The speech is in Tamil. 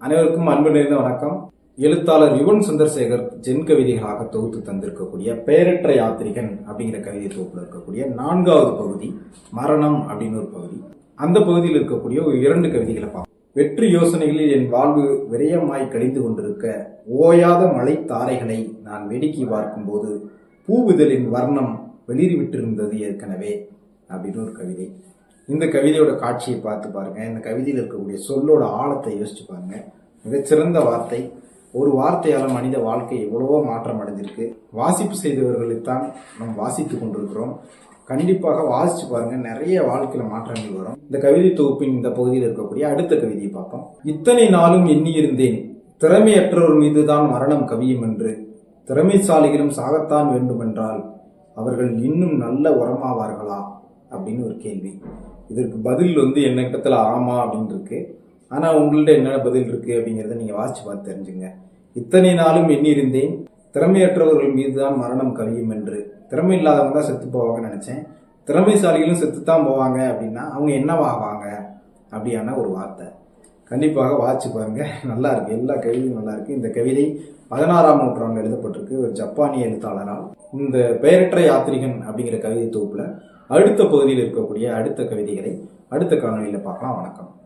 அனைவருக்கும் அன்பு நிறைந்த வணக்கம். எழுத்தாளர் யுவன் சந்திரசேகர் ஜென் கவிதைகளாக தொகுத்து தந்திருக்கக்கூடிய பெயரற்ற யாத்திரிகன் அப்படிங்கிற கவிதை தொகுப்பில் இருக்கக்கூடிய நான்காவது பகுதி மரணம் அப்படின்னு ஒரு பகுதி. அந்த பகுதியில் இருக்கக்கூடிய ஒரு இரண்டு கவிதைகளை பார்ப்போம். வெற்றி யோசனைகளில் என் வாழ்வு விரயமாய் கழிந்து கொண்டிருக்க ஓயாத மலை தாரைகளை நான் வேடிக்கை பார்க்கும்போது பூவிதழின் வர்ணம் வெளிறிவிட்டிருந்தது ஏற்கனவே அப்படின்னு ஒரு கவிதை. இந்த கவிதையோட காட்சியை பார்த்து பாருங்க. இந்த கவிதையில் இருக்கக்கூடிய சொல்லோட ஆழத்தை யோசிச்சு பாருங்க. மிகச்சிறந்த வார்த்தை. ஒரு வார்த்தையால் மனித வாழ்க்கை எவ்வளவோ மாற்றம் அடைஞ்சிருக்கு வாசிப்பு செய்தவர்களைத்தான் நாம் வாசித்து கொண்டிருக்கிறோம். கண்டிப்பாக வாசிச்சு பாருங்க. நிறைய வாழ்க்கையில் மாற்றங்கள் வரும். இந்த கவிதை தொகுப்பின் இந்த பகுதியில் இருக்கக்கூடிய அடுத்த கவிதையை பார்ப்போம். இத்தனை நாளும் எண்ணியிருந்தேன். திறமையற்றோர் மீதுதான் மரணம் கவியும் என்று. திறமைசாலிகளும் சாகத்தான் வேண்டுமென்றால் அவர்கள் இன்னும் நல்ல உரமாவார்களா? அப்படின்னு ஒரு கேள்வி. இதற்கு பதில் வந்து என்ன இடத்துல ஆமா அப்படின்னு இருக்கு ஆனால் உங்கள்ட்ட என்னென்ன பதில் இருக்குது அப்படிங்கிறத நீங்கள் வாசித்து பார்த்து தெரிஞ்சுங்க. இத்தனை நாளும் எண்ணியிருந்தேன். திறமையற்றவர்கள் மீதுதான் மரணம் கவியும் என்று. திறமை இல்லாதவங்க தான் செத்து போவாங்கன்னு நினச்சேன். திறமைசாலிகளும் செத்துத்தான் போவாங்க அப்படின்னா அவங்க என்னவாவாங்க அப்படியான ஒரு வார்த்தை. கண்டிப்பாக வாசிச்சு பாருங்க. நல்லா இருக்குது எல்லா கவிதையும் நல்லா இருக்குது இந்த கவிதை பதினாறாம் நூற்றாண்டு எழுதப்பட்டிருக்கு. ஒரு ஜப்பானிய எழுத்தாளரால். இந்த பெயரற்ற யாத்ரிகன் அப்படிங்கிற கவிதை தொகுப்பில் அடுத்த பகுதியில் இருக்கக்கூடிய அடுத்த கவிதைகளை அடுத்த காணொலியில் பார்க்கலாம். வணக்கம்.